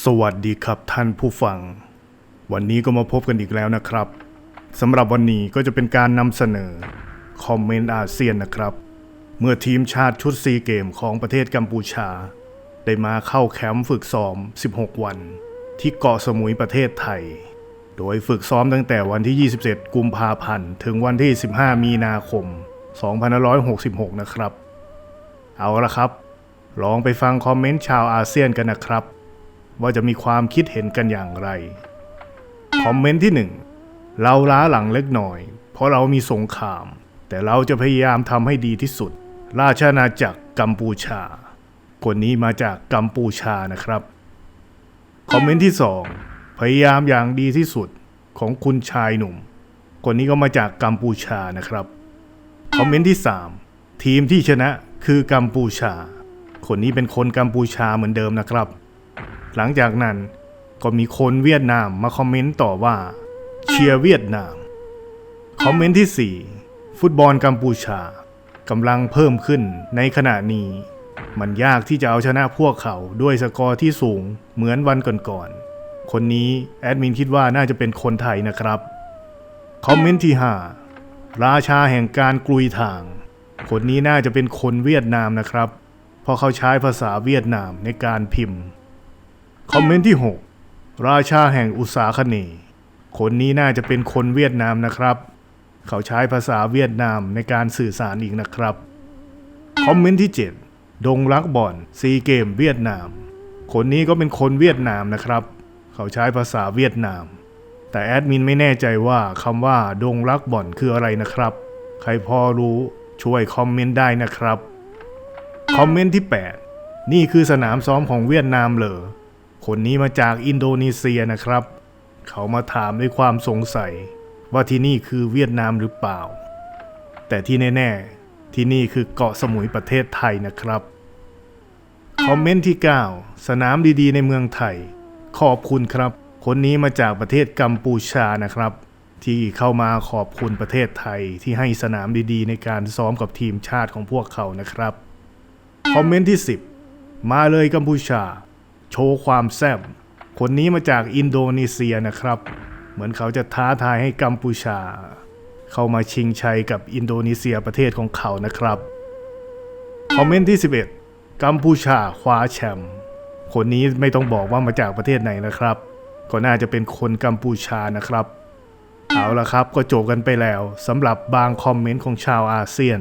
สวัสดีครับท่านผู้ฟัง วันนี้ก็มาพบกันอีกแล้วนะครับสำหรับวันนี้ก็จะเป็นการนำเสนอคอมเมนต์อาเซียนนะครับ เมื่อทีมชาติชุดซีเกมของประเทศกัมพูชา ได้มาเข้าแคมป์ฝึกซ้อม 16 วัน ที่เกาะสมุยประเทศไทย โดยฝึกซ้อมตั้งแต่วันที่ 27 กุมภาพันธ์ ถึงวันที่ 15 มีนาคม 2566 นะครับ เอาละครับ ลองไปฟังคอมเมนต์ชาวอาเซียนกันนะครับ ว่าจะมีความคิดเห็นกันอย่างไร คอมเมนต์ที่ 1 เราล้าหลังเล็กหน่อย เพราะเรามีสงคราม แต่เราจะพยายามทำให้ดีที่สุด ราชอาณาจักรกัมพูชา คนนี้มาจากกัมพูชานะครับ คอมเมนต์ที่ 2 พยายามอย่างดีที่สุดของคุณชายหนุ่ม คนนี้ก็มาจากกัมพูชานะครับ คอมเมนต์ที่ 3 ทีมที่ชนะคือกัมพูชา คนนี้เป็นคนกัมพูชาเหมือนเดิมนะครับ หลังจากนั้นก็มีคนเวียดนามมาคอมเมนต์ต่อว่า เชียร์เวียดนาม คอมเมนต์ที่ 4 ฟุตบอลกัมพูชากำลังเพิ่มขึ้นในขณะนี้ มันยากที่จะเอาชนะพวกเขาด้วยสกอร์ที่สูงเหมือนวันก่อนๆ คนนี้แอดมินคิดว่าน่าจะเป็นคนไทยนะครับ คอมเมนต์ที่ 5 ราชาแห่งการกลุยทาง คนนี้น่าจะเป็นคนเวียดนามนะครับ เพราะเขาใช้ภาษาเวียดนามในการพิมพ์ คอมเมนต์ที่ 6 ราชาแห่งอุตสาคเนย์คนนี้น่าจะเป็นคนเวียดนามนะครับ เขาใช้ภาษาเวียดนามในการสื่อสารอีกนะครับ คอมเมนต์ที่ 7 ดงรักบอลซีเกมเวียดนาม คนนี้ก็เป็นคนเวียดนามนะครับ เขาใช้ภาษาเวียดนาม แต่แอดมินไม่แน่ใจว่าคำว่า ดงรักบ่อนคืออะไรนะครับ ใครพอรู้ช่วยคอมเมนต์ได้นะครับ คอมเมนต์ที่ 8 นี่คือสนามซ้อมของเวียดนามเหรอ คนนี้มาจากอินโดนีเซียนะครับ เขามาถามด้วยความสงสัย ว่าที่นี่คือเวียดนามหรือเปล่า แต่ที่แน่ ๆ ที่นี่คือเกาะสมุยประเทศไทยนะครับคอมเมนต์ที่ 9 สนามดีๆ ในเมืองไทย ขอบคุณครับ คนนี้มาจากประเทศกัมพูชานะครับ ที่เข้ามาขอบคุณประเทศไทยที่ให้สนามดีๆ ในการซ้อมกับทีมชาติของพวกเขานะครับ คอมเมนต์ที่ 10 มาเลยกัมพูชา โชว์ความแซ่บคนนี้มาจากอินโดนีเซียนะครับ เหมือนเขาจะท้าทายให้กัมพูชา เข้ามาชิงชัยกับอินโดนีเซียประเทศของเขานะครับ คอมเมนต์ที่ 11 กัมพูชาคว้าแชมป์คนนี้ไม่ต้องบอกว่ามาจากประเทศไหนนะครับ ก็น่าจะเป็นคนกัมพูชานะครับ เอาละครับก็จบกันไปแล้วสำหรับบางคอมเมนต์ของชาวอาเซียน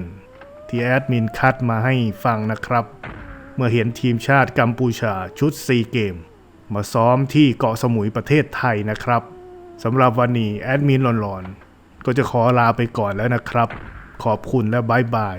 ที่แอดมินคัดมาให้ฟังนะครับ เมื่อเห็นทีมชาติกัมพูชาชุดซีเกม มาซ้อมที่เกาะสมุยประเทศไทยนะครับสำหรับวันนี้แอดมินหลอนๆ ก็จะขอลาไปก่อนแล้วนะครับ ขอบคุณและบายบาย